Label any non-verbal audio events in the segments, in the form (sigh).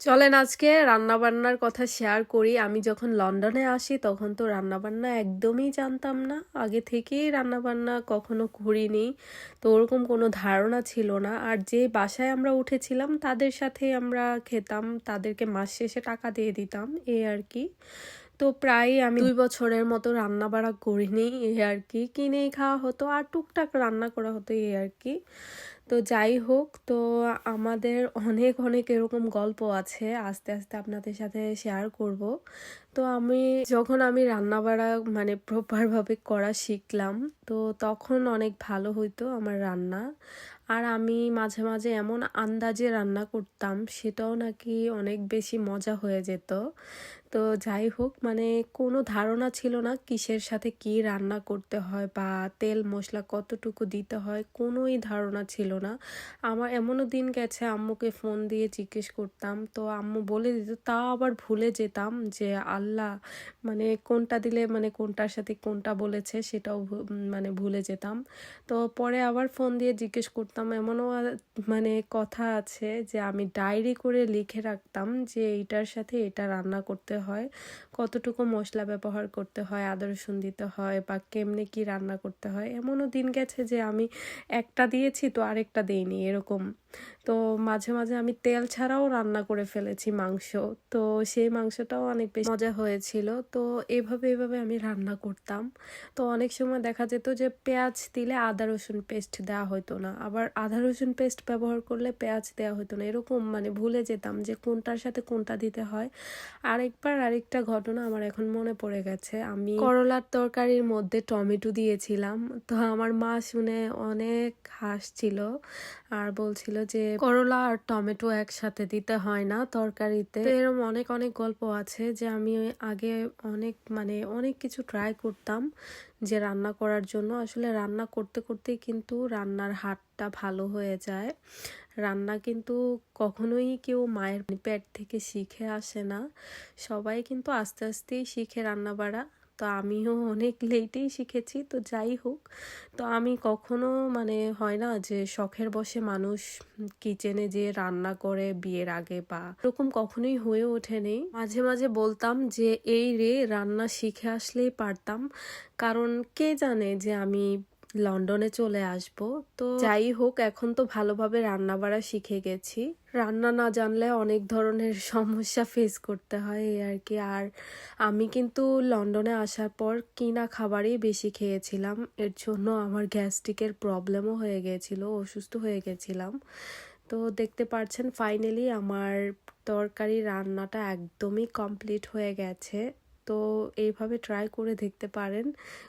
চলেন আজকে রান্নাবান্নার কথা শেয়ার করি। আমি যখন লন্ডনে আসি, তখন তো রান্নাবান্না একদমই জানতাম না। আগে থেকেই রান্নাবান্না কখনো করিনি। তো ওরকম কোনো ধারণা ছিল না। আর যে বাসায় আমরা উঠেছিলাম, তাদের সাথে আমরা খেতাম। তাদেরকে মাস শেষে টাকা দিয়ে দিতাম, এ আর কি। তো প্রায় আমি দুই বছরের মতো রান্না বাড়া করিনি, এ আর কি। কিনেই খাওয়া হতো, আর টুকটাক রান্না করা হতো, এ আর কি। তো যাই হোক, তো আমাদের অনেক অনেক এরকম গল্প আছে, আস্তে আস্তে আপনাদের সাথে শেয়ার করব। তো আমি, যখন আমি রান্না বাড়া মানে প্রপারভাবে করা শিখলাম তো তখন অনেক ভালো হইতো আমার রান্না। আর আমি মাঝে মাঝে এমন আন্দাজে রান্না করতাম, সেটাও নাকি অনেক বেশি মজা হয়ে যেত। তো যাই হোক মানে কোনো ধারণা ছিল না কিসের সাথে কি রান্না করতে হয় বা তেল মশলা কতটুকু দিতে হয়, কোনোই ধারণা ছিল না। আমার এমনও দিন গেছে, আম্মুকে ফোন দিয়ে জিজ্ঞেস করতাম, তো আম্মু বলে দিত, তা আবার ভুলে যেতাম যে আল্লাহ মানে কোনটা দিলে মানে কোনটার সাথে কোনটা বলেছে, সেটাও ভু- মানে ভুলে যেতাম। তো পরে আবার ফোন দিয়ে জিজ্ঞেস করতাম, এমনও মানে কথা আছে যে আমি ডায়েরি করে লিখে রাখতাম যে এইটার সাথে এটা রান্না করতে হয়, কতটুকু মশলা ব্যবহার করতে হয়, আদা রসুন দিতে হয় বা কেমনে কি রান্না করতে হয়, এমনও দিন গেছে যে আমি একটা দিয়েছি তো আরেকটা দেইনি এরকম। তো মাঝে মাঝে আমি তেল ছাড়াও রান্না করে ফেলেছি মাংস। তো সেই মাংসটাও অনেক বেশি মজা হয়েছিল। তো এভাবে এভাবে আমি রান্না করতাম। তো অনেক সময় দেখা যেত যে পেঁয়াজ দিলে আদা, রসুন পেস্ট দেওয়া হতো না। আবার আদা, রসুন পেস্ট ব্যবহার করলে পেঁয়াজ দেওয়া হতো না। এরকম মানে ভুলে যেতাম যে কোনটার সাথে কোনটা দিতে হয়। আরেকবার আরেকটা ঘটনা আমার এখন মনে পড়ে গেছে। আমি করলার তরকারির মধ্যে টমেটো দিয়েছিলাম। তো আমার মা শুনে অনেক হাসছিল আর বলছিল যে করলা আর টমেটো একসাথে দিতে হয় না তরকারিতে। এরকম অনেক অনেক গল্প আছে যে আমি আগে অনেক মানে অনেক কিছু ট্রাই করতাম। যে রান্না করার জন্য। আসলে রান্না করতে করতেই কিন্তু রান্নার হাতটা ভালো হয়ে যায়। রান্না কিন্তু কখনোই কেউ মায়ের প্যাট থেকে শিখে আসে না। সবাই কিন্তু আস্তে আস্তেই শিখে রান্না বাড়া। তো আমিও (laughs) অনেক লেটেই শিখেছি, তো যাই হোক। তো আমি কখনো মানে হয় না যে শখের বসে মানুষ কিচেনে যে রান্না করে বিয়ের আগে বা এরকম কখনোই হয়ে ওঠেনি। মাঝে মাঝে বলতাম যে এই রে, রান্না শিখে আসলেই পারতাম। কারণ কে জানে যে আমি লন্ডনে চলে আসব। তো যাই হোক এখন তো ভালোভাবে রান্না বাড়া শিখে গেছি। রান্না না জানলে অনেক ধরনের (laughs) সমস্যা ফেস করতে হয় এই আর কি। আর আমি কিন্তু লন্ডনে আসার পর কিনা খাবারই বেশি খেয়েছিলাম। এর জন্য আমার গ্যাস্ট্রিকের প্রবলেমও হয়ে গিয়েছিল অসুস্থ হয়ে গেছিলাম। তো দেখতে পাচ্ছেন ফাইনালি আমার তরকারি রান্নাটা একদমই কমপ্লিট হয়ে গেছে। তো এইভাবে ট্রাই করে দেখতে পারেন,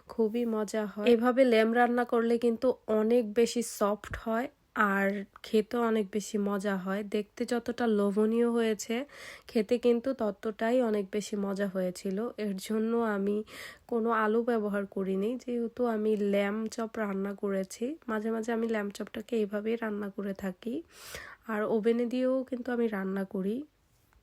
খুবই মজা হয়। এভাবে লেম রান্না করলে কিন্তু অনেক বেশি সফট হয় আর খেতে অনেক বেশি মজা হয়। দেখতে যতটা লোভনীয় হয়েছে, খেতে কিন্তু ততটাই অনেক বেশি মজা হয়েছিল। এর জন্য আমি কোনো আলু ব্যবহার করিনি, যেহেতু আমি ল্যাম চপ রান্না করেছি। মাঝে মাঝে আমি ল্যাম চপটাকে এইভাবেই রান্না করে থাকি। আর ওভেনে দিয়েও কিন্তু আমি রান্না করি।